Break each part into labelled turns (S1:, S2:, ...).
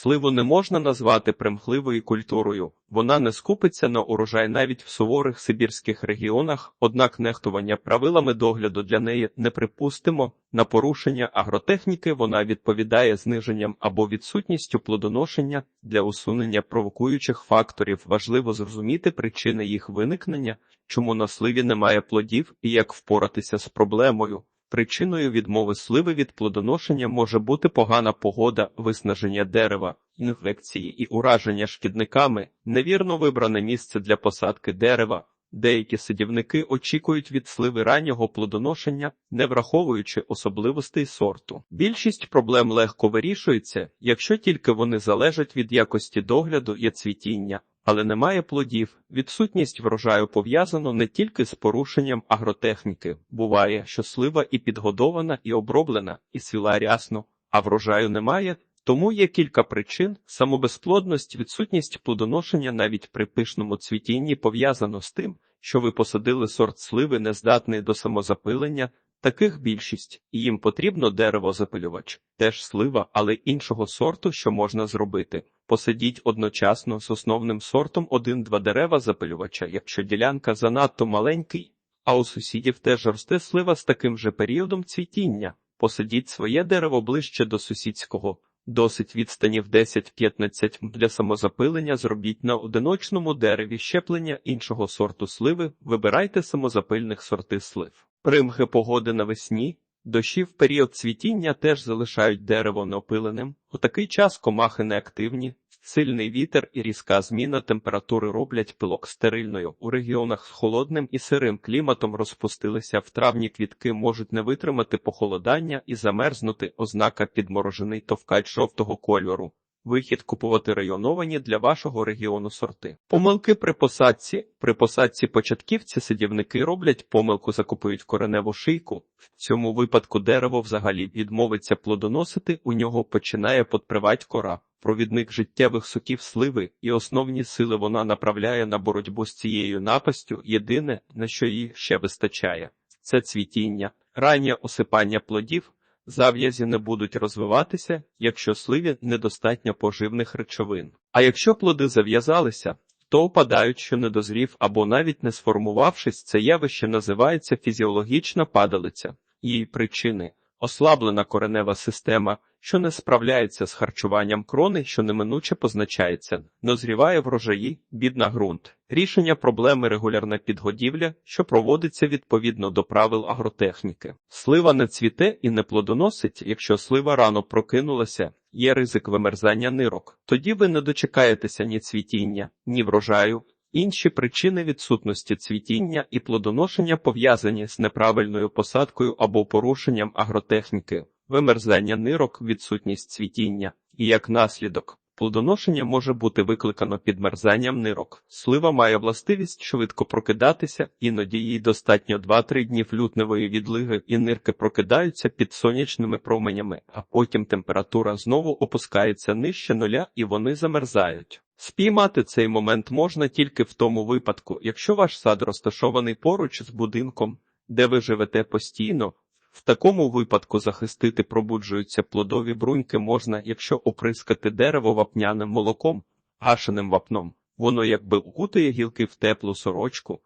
S1: Сливу не можна назвати примхливою культурою. Вона не скупиться на урожай навіть в суворих сибірських регіонах, однак нехтування правилами догляду для неї неприпустимо. На порушення агротехніки вона відповідає зниженням або відсутністю плодоношення. Для усунення провокуючих факторів важливо зрозуміти причини їх виникнення, чому на сливі немає плодів і як впоратися з проблемою. Причиною відмови сливи від плодоношення може бути погана погода, виснаження дерева, інфекції і ураження шкідниками, невірно вибране місце для посадки дерева. Деякі садівники очікують від сливи раннього плодоношення, не враховуючи особливостей сорту. Більшість проблем легко вирішується, якщо тільки вони залежать від якості догляду і цвітіння, але немає плодів. Відсутність врожаю пов'язано не тільки з порушенням агротехніки. Буває, що слива і підгодована, і оброблена, і свіла рясно, а врожаю немає. Тому є кілька причин. Самобезплодність, відсутність плодоношення навіть при пишному цвітінні пов'язано з тим, що ви посадили сорт сливи нездатний до самозапилення. Таких більшість, їм потрібно дерево-запилювач, теж слива, але іншого сорту, що можна зробити. Посадіть одночасно з основним сортом один-два дерева запилювача, якщо ділянка занадто маленький, а у сусідів теж росте слива з таким же періодом цвітіння. Посадіть своє дерево ближче до сусідського. Досить відстанів 10-15 для самозапилення зробіть на одиночному дереві щеплення іншого сорту сливи, вибирайте самозапильних сорти слив. Примхи погоди навесні, дощі в період цвітіння теж залишають дерево неопиленим. У такий час комахи неактивні, сильний вітер і різка зміна температури роблять пилок стерильною. У регіонах з холодним і сирим кліматом розпустилися в травні квітки можуть не витримати похолодання і замерзнути ознака підморожений товкач жовтого кольору. Вихід купувати районовані для вашого регіону сорти. Помилки при посадці. При посадці початківці садівники роблять помилку, закупують кореневу шийку. В цьому випадку дерево взагалі відмовиться плодоносити, у нього починає подпривать кора. Провідник життєвих соків сливи і основні сили вона направляє на боротьбу з цією напастю. Єдине, на що їй ще вистачає, це цвітіння, раннє осипання плодів. Зав'язі не будуть розвиватися, якщо сливі недостатньо поживних речовин. А якщо плоди зав'язалися, то опадають, що не або навіть не сформувавшись, це явище називається фізіологічна падалиця. Її причини ослаблена коренева система, що не справляється з харчуванням крони, що неминуче позначається, нозріває врожаї, бідна ґрунт. Рішення проблеми регулярна підгодівля, що проводиться відповідно до правил агротехніки. Слива не цвіте і не плодоносить, якщо слива рано прокинулася, є ризик вимерзання нирок. Тоді ви не дочекаєтеся ні цвітіння, ні врожаю. Інші причини відсутності цвітіння і плодоношення пов'язані з неправильною посадкою або порушенням агротехніки, вимерзання нирок, відсутність цвітіння, і як наслідок. Плодоношення може бути викликано підмерзанням нирок. Слива має властивість швидко прокидатися, іноді їй достатньо 2-3 дні лютневої відлиги, і нирки прокидаються під сонячними променями, а потім температура знову опускається нижче нуля і вони замерзають. Спіймати цей момент можна тільки в тому випадку, якщо ваш сад розташований поруч з будинком, де ви живете постійно. В такому випадку захистити пробуджуються плодові бруньки можна, якщо оприскати дерево вапняним молоком, гашеним вапном. Воно якби укутує гілки в теплу сорочку.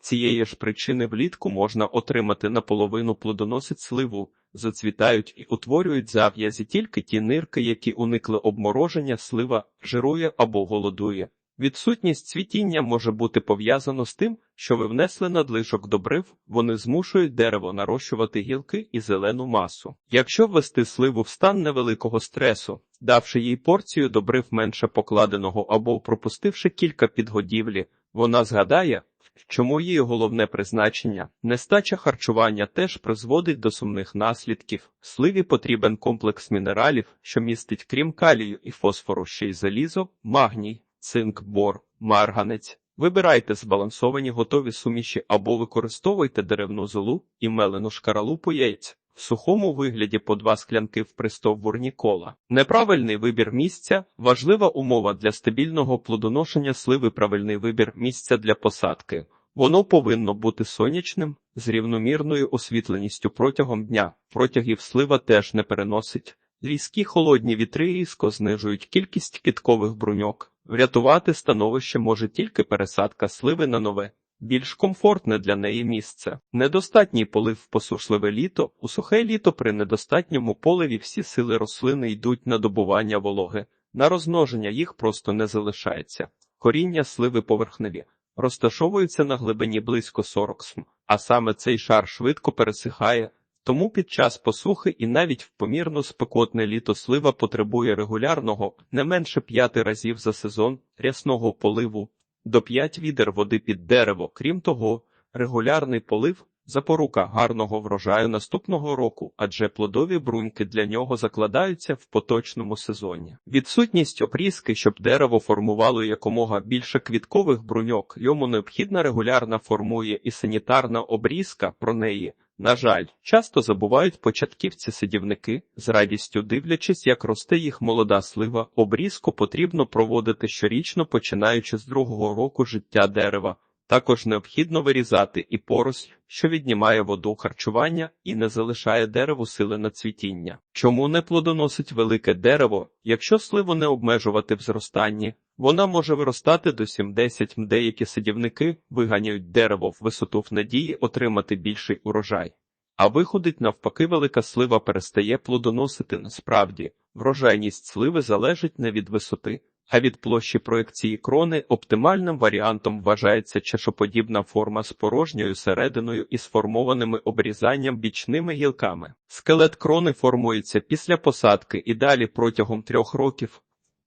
S1: Цієї ж причини влітку можна отримати наполовину плодоносить сливу, зацвітають і утворюють зав'язі тільки ті нирки, які уникли обмороження, слива жирує або голодує. Відсутність цвітіння може бути пов'язано з тим, що ви внесли надлишок добрив, вони змушують дерево нарощувати гілки і зелену масу. Якщо ввести сливу в стан невеликого стресу, давши їй порцію добрив менше покладеного або пропустивши кілька підгодівлі, вона згадає, чому її головне призначення, нестача харчування теж призводить до сумних наслідків. Сливі потрібен комплекс мінералів, що містить крім калію і фосфору ще й залізо, магній цинк, бор, марганець. Вибирайте збалансовані готові суміші або використовуйте деревну золу і мелену шкаралупу яєць. В сухому вигляді по два склянки в пристовбурні кола. Неправильний вибір місця важлива умова для стабільного плодоношення сливи. Правильний вибір місця для посадки. Воно повинно бути сонячним, з рівномірною освітленістю протягом дня. Протягів слива теж не переносить. Різкі холодні вітри різко знижують кількість квіткових бруньок. Врятувати становище може тільки пересадка сливи на нове. Більш комфортне для неї місце. Недостатній полив в посушливе літо. У сухе літо при недостатньому поливі всі сили рослини йдуть на добування вологи. На розмноження їх просто не залишається. Коріння сливи поверхневі. Розташовуються на глибині близько 40 см, а саме цей шар швидко пересихає, тому під час посухи і навіть в помірно спекотне літо слива потребує регулярного, не менше п'яти разів за сезон, рясного поливу, до 5 відер води під дерево. Крім того, регулярний полив запорука гарного врожаю наступного року, адже плодові бруньки для нього закладаються в поточному сезоні. Відсутність опрізки, щоб дерево формувало якомога більше квіткових бруньок, йому необхідна регулярна формує і санітарна обрізка про неї. На жаль, часто забувають початківці-садівники, з радістю дивлячись, як росте їх молода слива, обрізку потрібно проводити щорічно, починаючи з другого року життя дерева. Також необхідно вирізати і поросль, що віднімає воду харчування і не залишає дереву сили на цвітіння. Чому не плодоносить велике дерево, якщо сливу не обмежувати в зростанні? Вона може виростати до 70 м. Деякі садівники виганяють дерево в висоту в надії отримати більший урожай. А виходить, навпаки, велика слива перестає плодоносити насправді. Врожайність сливи залежить не від висоти, а від площі проекції крони оптимальним варіантом вважається чашоподібна форма з порожньою серединою і сформованими обрізанням бічними гілками. Скелет крони формується після посадки і далі протягом трьох років.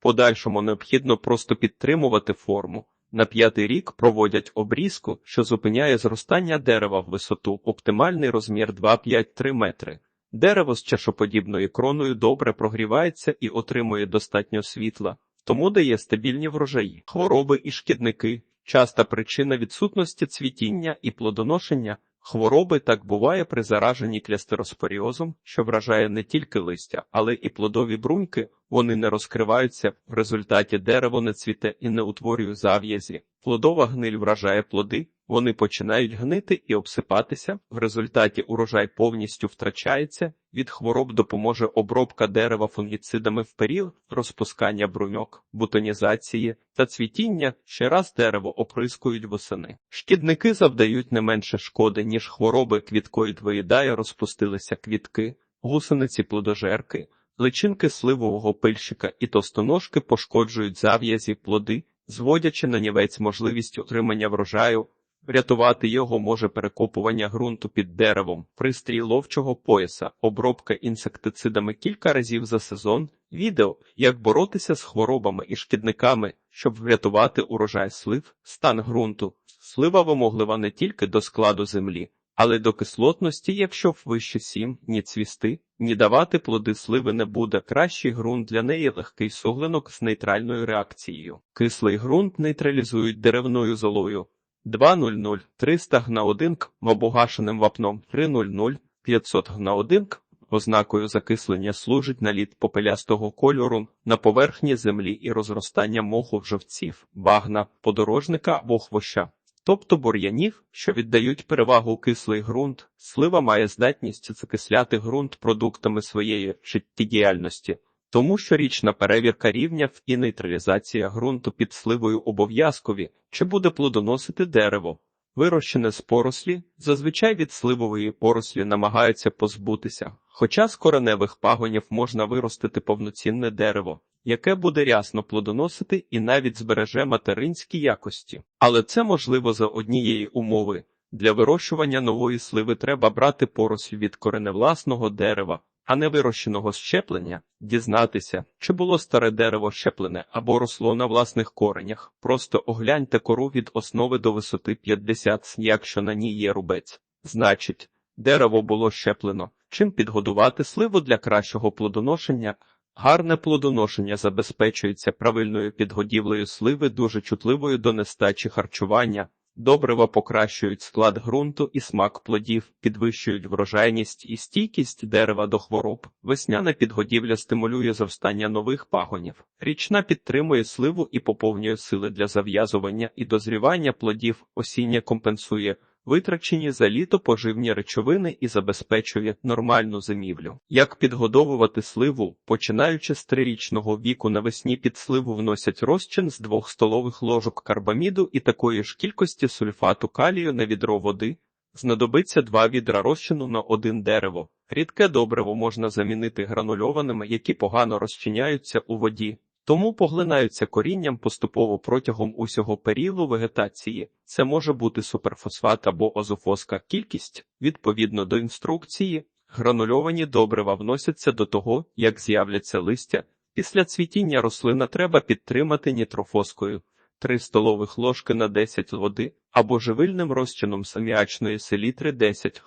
S1: Подальшому необхідно просто підтримувати форму. На п'ятий рік проводять обрізку, що зупиняє зростання дерева в висоту, оптимальний розмір 2-5-3 метри. Дерево з чашоподібною кроною добре прогрівається і отримує достатньо світла тому дає стабільні врожаї. Хвороби і шкідники часта причина відсутності цвітіння і плодоношення. Хвороби так буває при зараженні клястероспоріозом, що вражає не тільки листя, але і плодові бруньки. Вони не розкриваються, в результаті дерево не цвіте і не утворює зав'язі. Плодова гниль вражає плоди, вони починають гнити і обсипатися. В результаті урожай повністю втрачається. Від хвороб допоможе обробка дерева фунгіцидами в період розпускання бруньок, бутонізації та цвітіння. Ще раз дерево оприскують восени. Шкідники завдають не менше шкоди, ніж хвороби квіткоїд виїдає, розпустилися квітки, гусениці плодожерки. Личинки сливового пильщика і тостоножки пошкоджують зав'язі плоди, зводячи на нівець можливість отримання врожаю, врятувати його може перекопування ґрунту під деревом, пристрій ловчого пояса, обробка інсектицидами кілька разів за сезон, відео, як боротися з хворобами і шкідниками, щоб врятувати урожай слив, стан ґрунту. Слива вимоглива не тільки до складу землі, але й до кислотності, якщо вище сім, ні цвісти, ні давати плоди сливи не буде. Кращий ґрунт для неї легкий суглинок з нейтральною реакцією. Кислий ґрунт нейтралізують деревною золою. 2.00 300 г на 1 к обогашеним вапном 3.00 500 г на 1 ознакою закислення служить наліт попелястого кольору на поверхні землі і розростання моху живців, багна, подорожника або хвоща. Тобто бур'янів, що віддають перевагу кислий ґрунт, слива має здатність закисляти ґрунт продуктами своєї життєдіяльності, тому щорічна перевірка рівня і нейтралізація ґрунту під сливою обов'язкові, чи буде плодоносити дерево. Вирощене з порослі, зазвичай від сливової порослі намагаються позбутися, хоча з кореневих пагонів можна виростити повноцінне дерево, яке буде рясно плодоносити і навіть збереже материнські якості. Але це можливо за однієї умови. Для вирощування нової сливи треба брати поросль від кореневласного дерева, а не вирощеного щеплення, дізнатися, чи було старе дерево щеплене або росло на власних коренях. Просто огляньте кору від основи до висоти 50 якщо на ній є рубець. Значить, дерево було щеплено. Чим підгодувати сливу для кращого плодоношення? Гарне плодоношення забезпечується правильною підгодівлею сливи, дуже чутливою до нестачі харчування. Добрива покращують склад ґрунту і смак плодів, підвищують врожайність і стійкість дерева до хвороб. Весняна підгодівля стимулює зростання нових пагонів. Річна підтримує сливу і поповнює сили для зав'язування і дозрівання плодів, осіння компенсує витрачені за літо поживні речовини і забезпечує нормальну зимівлю. Як підгодовувати сливу, починаючи з трирічного віку навесні під сливу вносять розчин з 2 столових ложок карбаміду і такої ж кількості сульфату калію на відро води. Знадобиться 2 відра розчину на один дерево. Рідке добриво можна замінити гранульованими, які погано розчиняються у воді. Тому поглинаються корінням поступово протягом усього періоду вегетації. Це може бути суперфосфат або озофоска. Кількість відповідно до інструкції. Гранульовані добрива вносяться до того, як з'являться листя. Після цвітіння рослина треба підтримати нітрофоскою 3 столових ложки на 10 води або живильним розчином саміачної селітри 10,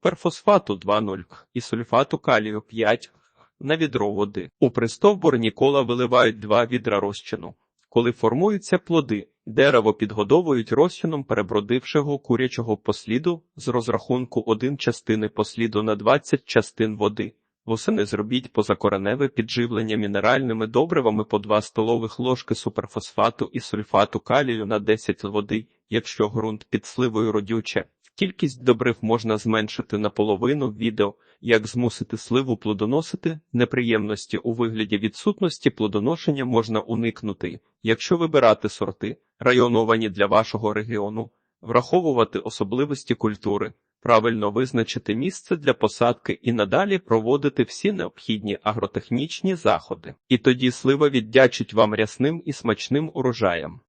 S1: перфосфату 2,0 і сульфату калію 5 на відро води. У пристовбур нікола виливають 2 відра розчину. Коли формуються плоди, дерево підгодовують розчином перебродившого курячого посліду з розрахунку 1 частини посліду на 20 частин води. Восени зробіть позакореневе підживлення мінеральними добривами по 2 столових ложки суперфосфату і сульфату калію на 10 води, якщо ґрунт під сливою родюче. Кількість добрив можна зменшити наполовину відео, як змусити сливу плодоносити, неприємності у вигляді відсутності плодоношення можна уникнути, якщо вибирати сорти, районовані для вашого регіону, враховувати особливості культури, правильно визначити місце для посадки і надалі проводити всі необхідні агротехнічні заходи. І тоді слива віддячить вам рясним і смачним урожаєм.